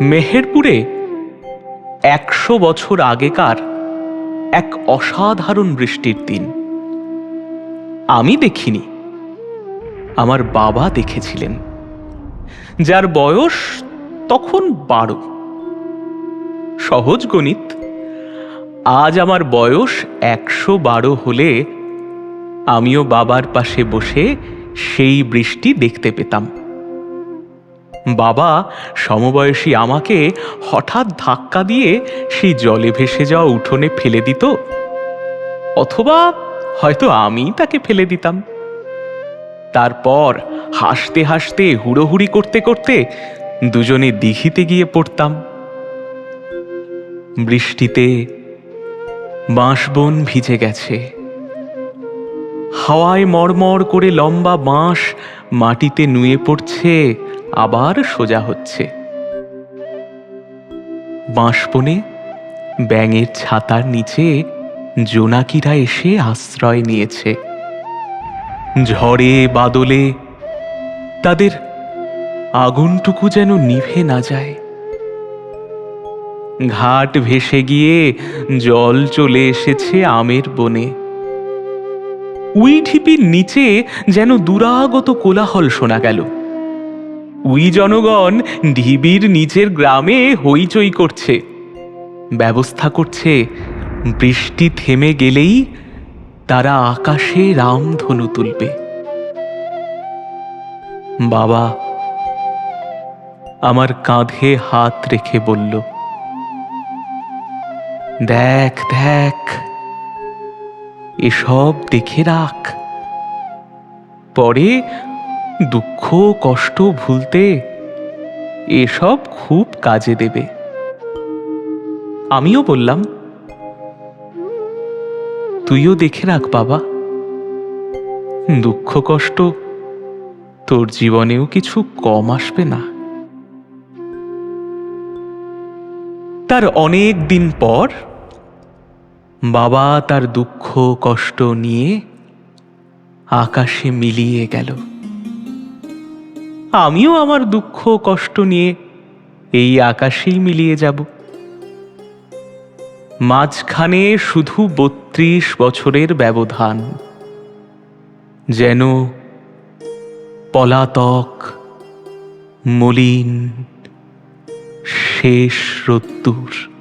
মেহেরপুরে একশো বছর আগেকার এক অসাধারণ বৃষ্টির দিন। আমি দেখিনি। আমার বাবা দেখেছিলেন। যার বয়স তখন বারো। সহজ গণিত, আজ আমার বয়স একশো বারো হলে আমিও বাবার পাশে বসে সেই বৃষ্টি দেখতে পেতাম। বাবা, সমবয়সী আমাকে হঠাৎ ধাক্কা দিয়ে সেই জলে ভেসে যাওয়া উঠোনে ফেলে দিত। অথবা হয়তো আমি তাকে ফেলে দিতাম। তারপর হাসতে হাসতে, হুড়োহুড়ি করতে করতে দুজনে দিঘিতে গিয়ে পড়তাম। বৃষ্টিতে বাঁশবন ভিজে গেছে। হাওয়ায় মরমর করে লম্বা বাঁশ মাটিতে নুয়ে পড়ছে আবার সোজা হচ্ছে। বাঁশবনে ব্যাঙের ছাতার নিচে জোনাকিরা এসে আশ্রয় নিয়েছে। ঝড়ে বাদলে তাদের আগুনটুকু যেন নিভে না যায়। ঘাট ভেসে গিয়ে জল চলে এসেছে আমের বনে। উই ঢিপির নিচে যেন দুরাগত কোলাহল শোনা গেল। উই জনগণ ঢিবির নিচের গ্রামে হইচই করছে। ব্যবস্থা করছে, বৃষ্টি থেমে গেলেই তারা আকাশে রামধনু তুলবে। বাবা, আমার কাঁধে হাত রেখে বলল, দেখ দেখ, এসব দেখে রাখ। পরে দুঃখ, কষ্ট ভুলতে এসব খুব কাজে দেবে। আমিও বললাম, তুইও দেখে রাখ বাবা। দুঃখ, কষ্ট তোর জীবনেও কিছু কম আসবে না। তার অনেক দিন পর বাবা তার দুঃখ, কষ্ট নিয়ে আকাশে মিলিয়ে গেল। আমিও আমার দুঃখ কষ্ট নিয়ে এই আকাশেই মিলিয়ে যাব। মাঝখানে শুধু বত্রিশ বছরের ব্যবধান। যেন পলাতক, মলিন, শেষ রোদ্দুর